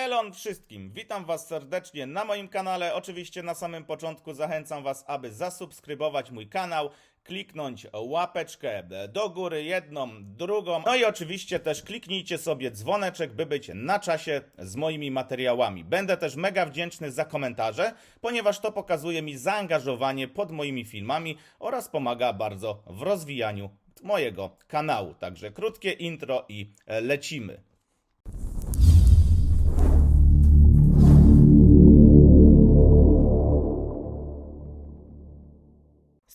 Elon wszystkim, witam Was serdecznie na moim kanale. Oczywiście na samym początku zachęcam Was, aby zasubskrybować mój kanał, kliknąć łapeczkę do góry, jedną, drugą. No i oczywiście też kliknijcie sobie dzwoneczek, by być na czasie z moimi materiałami. Będę też mega wdzięczny za komentarze, ponieważ to pokazuje mi zaangażowanie pod moimi filmami oraz pomaga bardzo w rozwijaniu mojego kanału. Także krótkie intro i lecimy.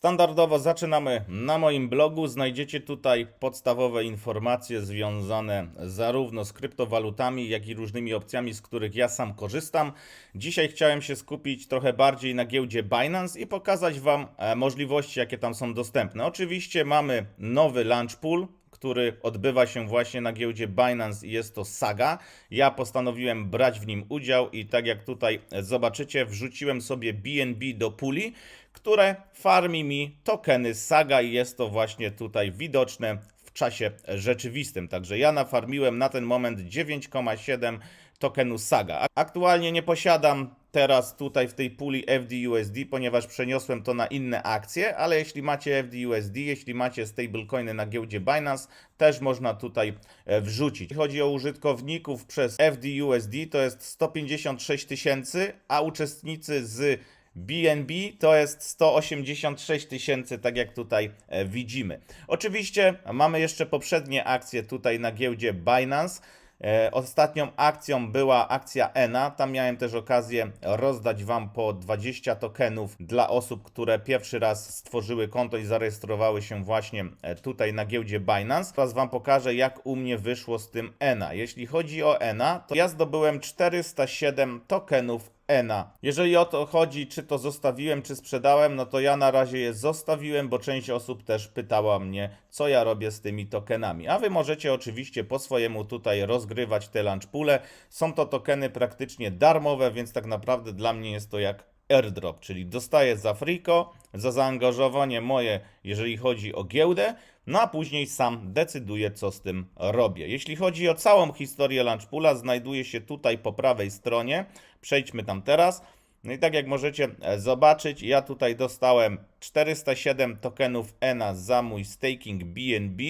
Standardowo zaczynamy na moim blogu. Znajdziecie tutaj podstawowe informacje związane zarówno z kryptowalutami, jak i różnymi opcjami, z których ja sam korzystam. Dzisiaj chciałem się skupić trochę bardziej na giełdzie Binance i pokazać Wam e, możliwości, jakie tam są dostępne. Oczywiście mamy nowy launch pool, który odbywa się właśnie na giełdzie Binance i jest to Saga. Ja postanowiłem brać w nim udział i tak jak tutaj zobaczycie, wrzuciłem sobie BNB do puli, które farmi mi tokeny Saga i jest to właśnie tutaj widoczne w czasie rzeczywistym. Także ja nafarmiłem na ten moment 9,7 tokenu Saga. Aktualnie nie posiadam teraz tutaj w tej puli FDUSD, ponieważ przeniosłem to na inne akcje, ale jeśli macie FDUSD, jeśli macie stablecoiny na giełdzie Binance, też można tutaj e, wrzucić. Jeśli chodzi o użytkowników przez FDUSD, to jest 156 tysięcy, a uczestnicy z BNB to jest 186 tysięcy, tak jak tutaj e, widzimy. Oczywiście mamy jeszcze poprzednie akcje tutaj na giełdzie Binance. E, Ostatnią akcją była akcja ENA. Tam miałem też okazję rozdać Wam po 20 tokenów dla osób, które pierwszy raz stworzyły konto i zarejestrowały się właśnie e, tutaj na giełdzie Binance. Teraz Wam pokażę, jak u mnie wyszło z tym ENA. Jeśli chodzi o ENA, to ja zdobyłem 407 tokenów ENA. Jeżeli o to chodzi, czy to zostawiłem, czy sprzedałem, no to ja na razie je zostawiłem, bo część osób też pytała mnie, co ja robię z tymi tokenami. A wy możecie oczywiście po swojemu tutaj rozgrywać te launch poole. Są to tokeny praktycznie darmowe, więc tak naprawdę dla mnie jest to jak airdrop, czyli dostaję za friko, za zaangażowanie moje, jeżeli chodzi o giełdę, no a później sam decyduję, co z tym robię. Jeśli chodzi o całą historię Launchpoola, znajduje się tutaj po prawej stronie. Przejdźmy tam teraz. No i tak jak możecie e, zobaczyć, ja tutaj dostałem 407 tokenów ENA za mój staking BNB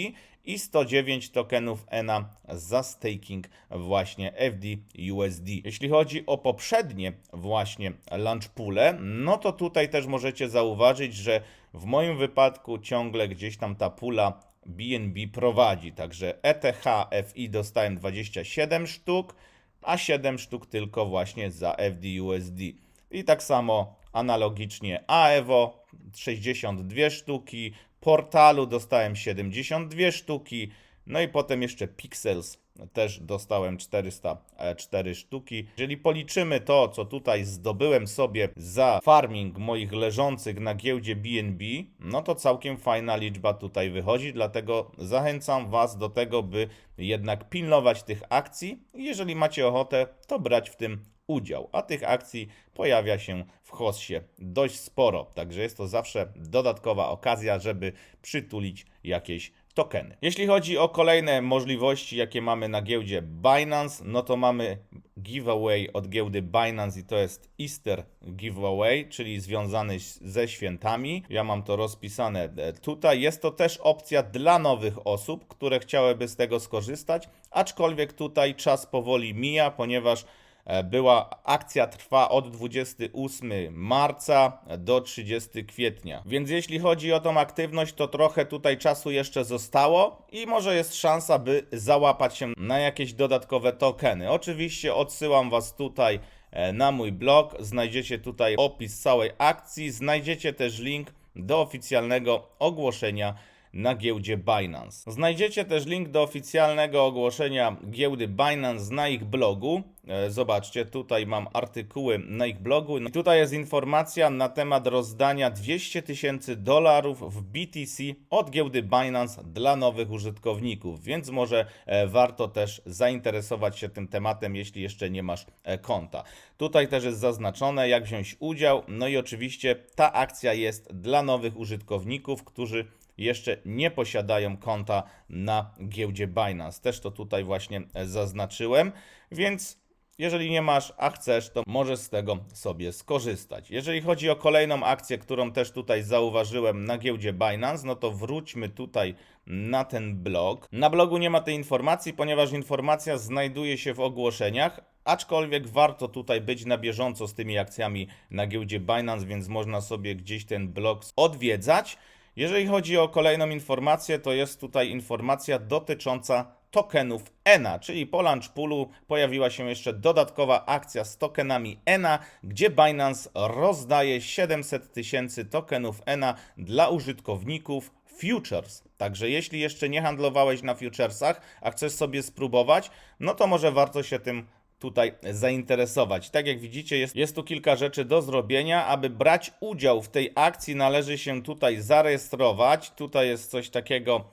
i 109 tokenów ENA za staking właśnie FDUSD. Jeśli chodzi o poprzednie właśnie launch poole, no to tutaj też możecie zauważyć, że w moim wypadku ciągle gdzieś tam ta pula BNB prowadzi. Także ETH FI dostałem 27 sztuk, a 7 sztuk tylko właśnie za FDUSD. I tak samo analogicznie AEVO 62 sztuki, Portalu dostałem 72 sztuki, no i potem jeszcze Pixels też dostałem 404 sztuki. Jeżeli policzymy to, co tutaj zdobyłem sobie za farming moich leżących na giełdzie BNB, no to całkiem fajna liczba tutaj wychodzi, dlatego zachęcam Was do tego, by jednak pilnować tych akcji. Jeżeli macie ochotę, to brać w tym udział, a tych akcji pojawia się w Hossie dość sporo, także jest to zawsze dodatkowa okazja, żeby przytulić jakieś tokeny. Jeśli chodzi o kolejne możliwości, jakie mamy na giełdzie Binance, no to mamy giveaway od giełdy Binance i to jest Easter giveaway, czyli związany ze świętami. Ja mam to rozpisane e, tutaj. Jest to też opcja dla nowych osób, które chciałyby z tego skorzystać, aczkolwiek tutaj czas powoli mija, ponieważ była akcja trwa od 28 marca do 30 kwietnia. Więc jeśli chodzi o tą aktywność, to trochę tutaj czasu jeszcze zostało i może jest szansa, by załapać się na jakieś dodatkowe tokeny. Oczywiście odsyłam Was tutaj e, na mój blog. Znajdziecie tutaj opis całej akcji. Znajdziecie też link do oficjalnego ogłoszenia na giełdzie Binance. Znajdziecie też link do oficjalnego ogłoszenia giełdy Binance na ich blogu. E, Zobaczcie, tutaj mam artykuły na ich blogu. I tutaj jest informacja na temat rozdania 200 tysięcy dolarów w BTC od giełdy Binance dla nowych użytkowników, więc może e, warto też zainteresować się tym tematem, jeśli jeszcze nie masz e, konta. Tutaj też jest zaznaczone, jak wziąć udział. No i oczywiście ta akcja jest dla nowych użytkowników, którzy jeszcze nie posiadają konta na giełdzie Binance. Też to tutaj właśnie zaznaczyłem, więc Jeżeli nie masz, a chcesz, to możesz z tego sobie skorzystać. Jeżeli chodzi o kolejną akcję, którą też tutaj zauważyłem na giełdzie Binance, no to wróćmy tutaj na ten blog. Na blogu nie ma tej informacji, ponieważ informacja znajduje się w ogłoszeniach, aczkolwiek warto tutaj być na bieżąco z tymi akcjami na giełdzie Binance, więc można sobie gdzieś ten blog odwiedzać. Jeżeli chodzi o kolejną informację, to jest tutaj informacja dotycząca tokenów ENA, czyli po Launchpoolu pojawiła się jeszcze dodatkowa akcja z tokenami ENA, gdzie Binance rozdaje 700 tysięcy tokenów ENA dla użytkowników futures. Także jeśli jeszcze nie handlowałeś na futuresach, a chcesz sobie spróbować, no to może warto się tym tutaj zainteresować. Tak jak widzicie, jest, jest tu kilka rzeczy do zrobienia. Aby brać udział w tej akcji, należy się tutaj zarejestrować. Tutaj jest coś takiego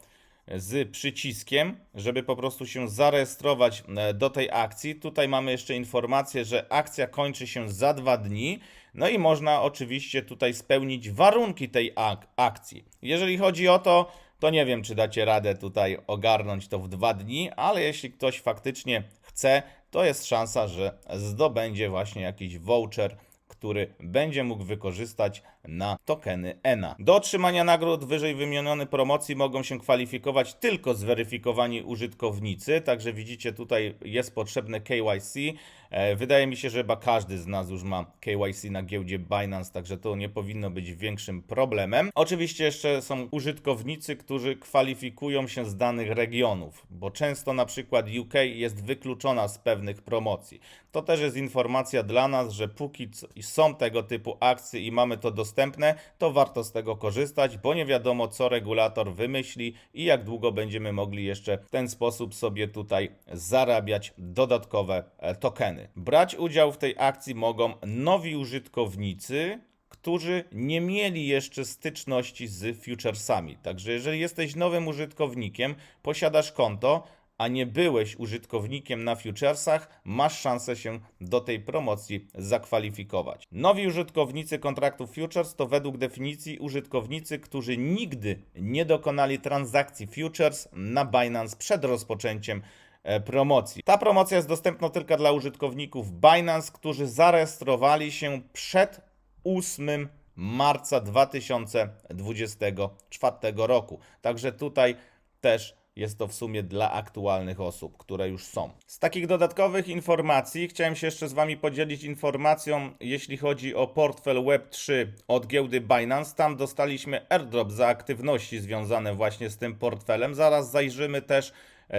z przyciskiem, żeby po prostu się zarejestrować e, do tej akcji. Tutaj mamy jeszcze informację, że akcja kończy się za dwa dni. No i można oczywiście tutaj spełnić warunki tej ak- akcji. Jeżeli chodzi o to, to nie wiem, czy dacie radę tutaj ogarnąć to w dwa dni, ale jeśli ktoś faktycznie chce, to jest szansa, że zdobędzie właśnie jakiś voucher, który będzie mógł wykorzystać na tokeny ENA. Do otrzymania nagród wyżej wymienione promocji mogą się kwalifikować tylko zweryfikowani użytkownicy, także widzicie tutaj jest potrzebne KYC. E, Wydaje mi się, że chyba każdy z nas już ma KYC na giełdzie Binance, także to nie powinno być większym problemem. Oczywiście jeszcze są użytkownicy, którzy kwalifikują się z danych regionów, bo często na przykład UK jest wykluczona z pewnych promocji. To też jest informacja dla nas, że póki są tego typu akcje i mamy to dostępne, to warto z tego korzystać, bo nie wiadomo co regulator wymyśli i jak długo będziemy mogli jeszcze w ten sposób sobie tutaj zarabiać dodatkowe e, tokeny. Brać udział w tej akcji mogą nowi użytkownicy, którzy nie mieli jeszcze styczności z futuresami. Także jeżeli jesteś nowym użytkownikiem, posiadasz konto, a nie byłeś użytkownikiem na futuresach, masz szansę się do tej promocji zakwalifikować. Nowi użytkownicy kontraktu futures to według definicji użytkownicy, którzy nigdy nie dokonali transakcji futures na Binance przed rozpoczęciem promocji. Ta promocja jest dostępna tylko dla użytkowników Binance, którzy zarejestrowali się przed 8 marca 2024 roku. Także tutaj też jest to w sumie dla aktualnych osób, które już są. Z takich dodatkowych informacji chciałem się jeszcze z Wami podzielić informacją, jeśli chodzi o portfel Web3 od giełdy Binance. Tam dostaliśmy airdrop za aktywności związane właśnie z tym portfelem. Zaraz zajrzymy też e,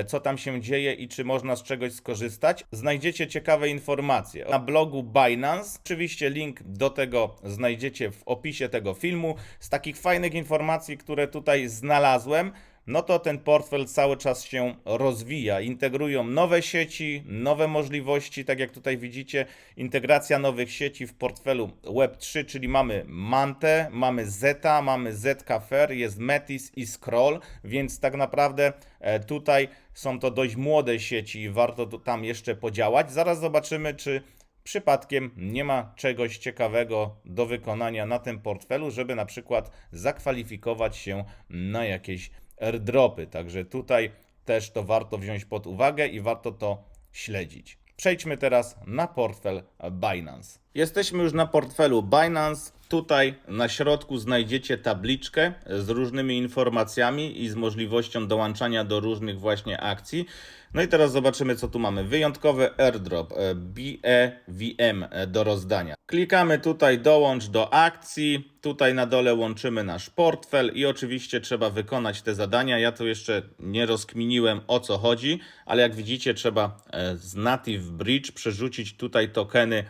co tam się dzieje i czy można z czegoś skorzystać. Znajdziecie ciekawe informacje na blogu Binance. Oczywiście link do tego znajdziecie w opisie tego filmu. Z takich fajnych informacji, które tutaj znalazłem, no to ten portfel cały czas się rozwija. Integrują nowe sieci, nowe możliwości, tak jak tutaj widzicie, integracja nowych sieci w portfelu Web3, czyli mamy Mantę, mamy Zeta, mamy Zcafer, jest Metis i Scroll, więc tak naprawdę e, tutaj są to dość młode sieci i warto tam jeszcze podziałać. Zaraz zobaczymy, czy przypadkiem nie ma czegoś ciekawego do wykonania na tym portfelu, żeby na przykład zakwalifikować się na jakieś airdropy. Także tutaj też to warto wziąć pod uwagę i warto to śledzić. Przejdźmy teraz na portfel Binance. Jesteśmy już na portfelu Binance. Tutaj na środku znajdziecie tabliczkę z różnymi informacjami i z możliwością dołączania do różnych właśnie akcji. No i teraz zobaczymy, co tu mamy. Wyjątkowy airdrop e, BEVM e, do rozdania. Klikamy tutaj dołącz do akcji. Tutaj na dole łączymy nasz portfel i oczywiście trzeba wykonać te zadania. Ja tu jeszcze nie rozkminiłem o co chodzi, ale jak widzicie trzeba e, z Native Bridge przerzucić tutaj tokeny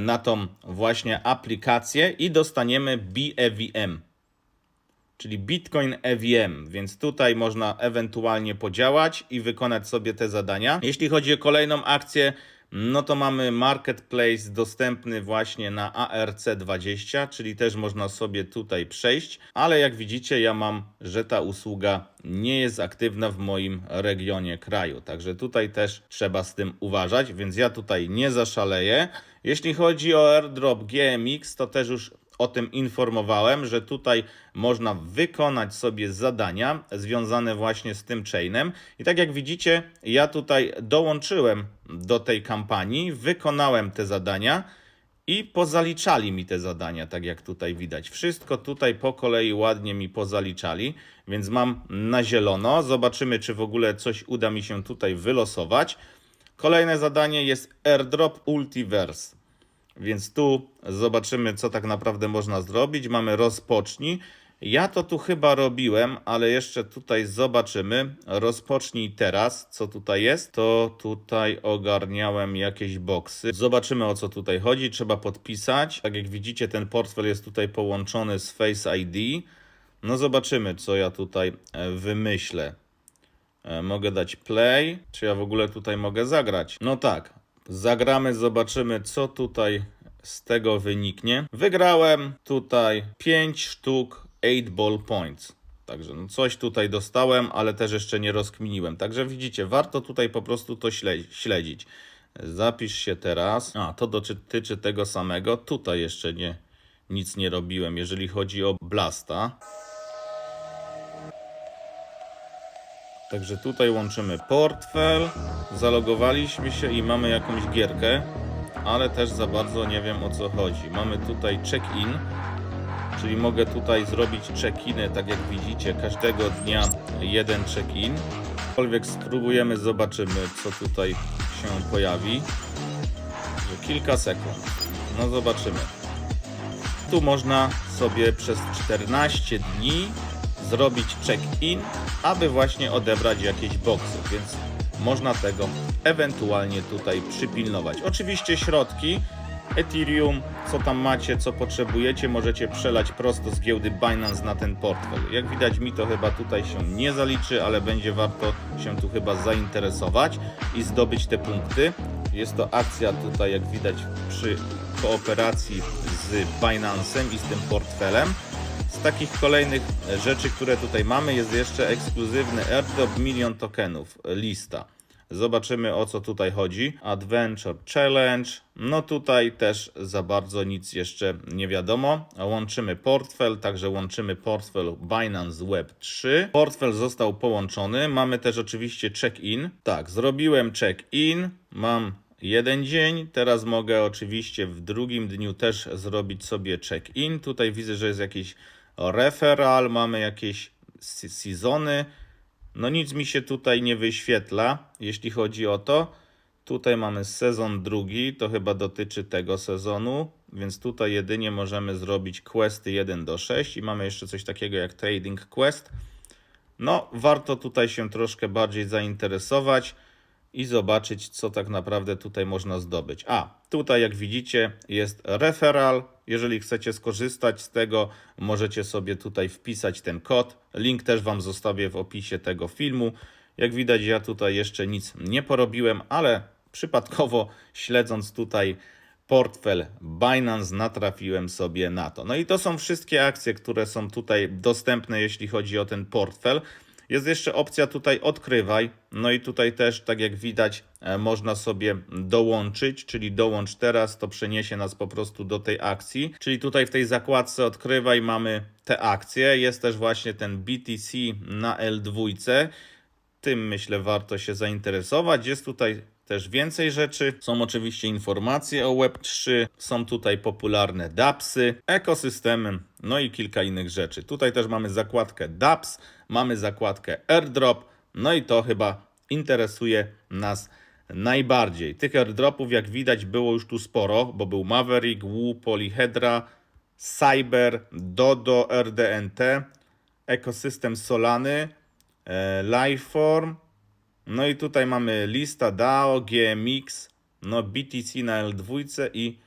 na tą właśnie aplikację i dostaniemy BEVM czyli Bitcoin EVM, więc tutaj można ewentualnie podziałać i wykonać sobie te zadania. Jeśli chodzi o kolejną akcję, no to mamy marketplace dostępny właśnie na ARC20, czyli też można sobie tutaj przejść, ale jak widzicie, ja mam, że ta usługa nie jest aktywna w moim regionie kraju, także tutaj też trzeba z tym uważać, więc ja tutaj nie zaszaleję. Jeśli chodzi o airdrop GMX, to też już o tym informowałem, że tutaj można wykonać sobie zadania związane właśnie z tym chainem. I tak jak widzicie, ja tutaj dołączyłem do tej kampanii, wykonałem te zadania i pozaliczali mi te zadania, tak jak tutaj widać. Wszystko tutaj po kolei ładnie mi pozaliczali, więc mam na zielono. Zobaczymy, czy w ogóle coś uda mi się tutaj wylosować. Kolejne zadanie jest Airdrop Ultiverse. Więc tu zobaczymy, co tak naprawdę można zrobić. Mamy rozpocznij. Ja to tu chyba robiłem, ale jeszcze tutaj zobaczymy. Rozpocznij teraz, co tutaj jest. To tutaj ogarniałem jakieś boksy. Zobaczymy o co tutaj chodzi. Trzeba podpisać. Tak jak widzicie, ten portfel jest tutaj połączony z Face ID. No zobaczymy, co ja tutaj e, wymyślę. E, Mogę dać play. Czy ja w ogóle tutaj mogę zagrać? No tak. Zagramy, zobaczymy, co tutaj z tego wyniknie. Wygrałem tutaj 5 sztuk 8 ball points. Także no coś tutaj dostałem, ale też jeszcze nie rozkminiłem. Także widzicie, warto tutaj po prostu to śle- śledzić. Zapisz się teraz. A, to dotyczy tego samego. Tutaj jeszcze nie, nic nie robiłem, jeżeli chodzi o Blasta. Także tutaj łączymy portfel, zalogowaliśmy się i mamy jakąś gierkę, ale też za bardzo nie wiem o co chodzi. Mamy tutaj check-in, czyli mogę tutaj zrobić check-iny, tak jak widzicie, każdego dnia jeden check-in. Cokolwiek spróbujemy, zobaczymy co tutaj się pojawi. Że kilka sekund. No zobaczymy. Tu można sobie przez 14 dni zrobić check-in, aby właśnie odebrać jakieś boksy, więc można tego ewentualnie tutaj przypilnować. Oczywiście środki Ethereum, co tam macie, co potrzebujecie, możecie przelać prosto z giełdy Binance na ten portfel. Jak widać mi to chyba tutaj się nie zaliczy, ale będzie warto się tu chyba zainteresować i zdobyć te punkty. Jest to akcja tutaj, jak widać, przy kooperacji z Binance'em i z tym portfelem. Z takich kolejnych rzeczy, które tutaj mamy, jest jeszcze ekskluzywny airdrop milion tokenów, lista. Zobaczymy o co tutaj chodzi. Adventure Challenge. No tutaj też za bardzo nic jeszcze nie wiadomo. Łączymy portfel, także łączymy portfel Binance Web 3. Portfel został połączony. Mamy też oczywiście check-in. Tak, zrobiłem check-in. Mam jeden dzień. Teraz mogę oczywiście w drugim dniu też zrobić sobie check-in. Tutaj widzę, że jest jakiś referral, mamy jakieś se- sezony. No nic mi się tutaj nie wyświetla, jeśli chodzi o to. Tutaj mamy sezon drugi, to chyba dotyczy tego sezonu, więc tutaj jedynie możemy zrobić questy 1 do 6 i mamy jeszcze coś takiego jak trading quest. No, warto tutaj się troszkę bardziej zainteresować i zobaczyć, co tak naprawdę tutaj można zdobyć. A, tutaj jak widzicie jest referral. Jeżeli chcecie skorzystać z tego, możecie sobie tutaj wpisać ten kod. Link też Wam zostawię w opisie tego filmu. Jak widać, ja tutaj jeszcze nic nie porobiłem, ale przypadkowo śledząc tutaj portfel Binance natrafiłem sobie na to. No i to są wszystkie akcje, które są tutaj dostępne, jeśli chodzi o ten portfel. Jest jeszcze opcja tutaj odkrywaj. No i tutaj też, tak jak widać, e, można sobie dołączyć, czyli dołącz teraz, to przeniesie nas po prostu do tej akcji. Czyli tutaj w tej zakładce odkrywaj mamy te akcje. Jest też właśnie ten BTC na L2. Tym myślę warto się zainteresować. Jest tutaj też więcej rzeczy. Są oczywiście informacje o Web3, są tutaj popularne dAppsy, ekosystemy, no i kilka innych rzeczy. Tutaj też mamy zakładkę dApps, mamy zakładkę AirDrop, no i to chyba interesuje nas najbardziej. Tych airdropów, jak widać, było już tu sporo, bo był Maverick, Wu, Polyhedra, Cyber, Dodo, RDNT, ekosystem Solany, e, Lifeform, no i tutaj mamy lista DAO, GMX, no BTC na L2 i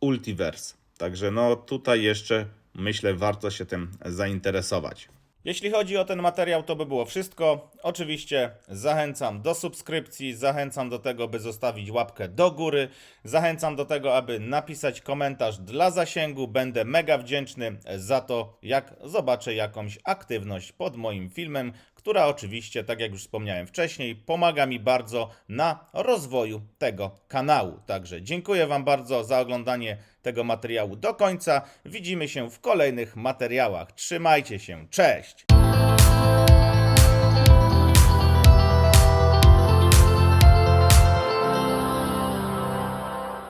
Ultiverse. Także no tutaj jeszcze myślę warto się tym zainteresować. Jeśli chodzi o ten materiał, to by było wszystko. Oczywiście zachęcam do subskrypcji, zachęcam do tego, by zostawić łapkę do góry, zachęcam do tego, aby napisać komentarz dla zasięgu. Będę mega wdzięczny za to, jak zobaczę jakąś aktywność pod moim filmem, która oczywiście, tak jak już wspomniałem wcześniej, pomaga mi bardzo na rozwoju tego kanału. Także dziękuję Wam bardzo za oglądanie tego materiału do końca. Widzimy się w kolejnych materiałach. Trzymajcie się, cześć!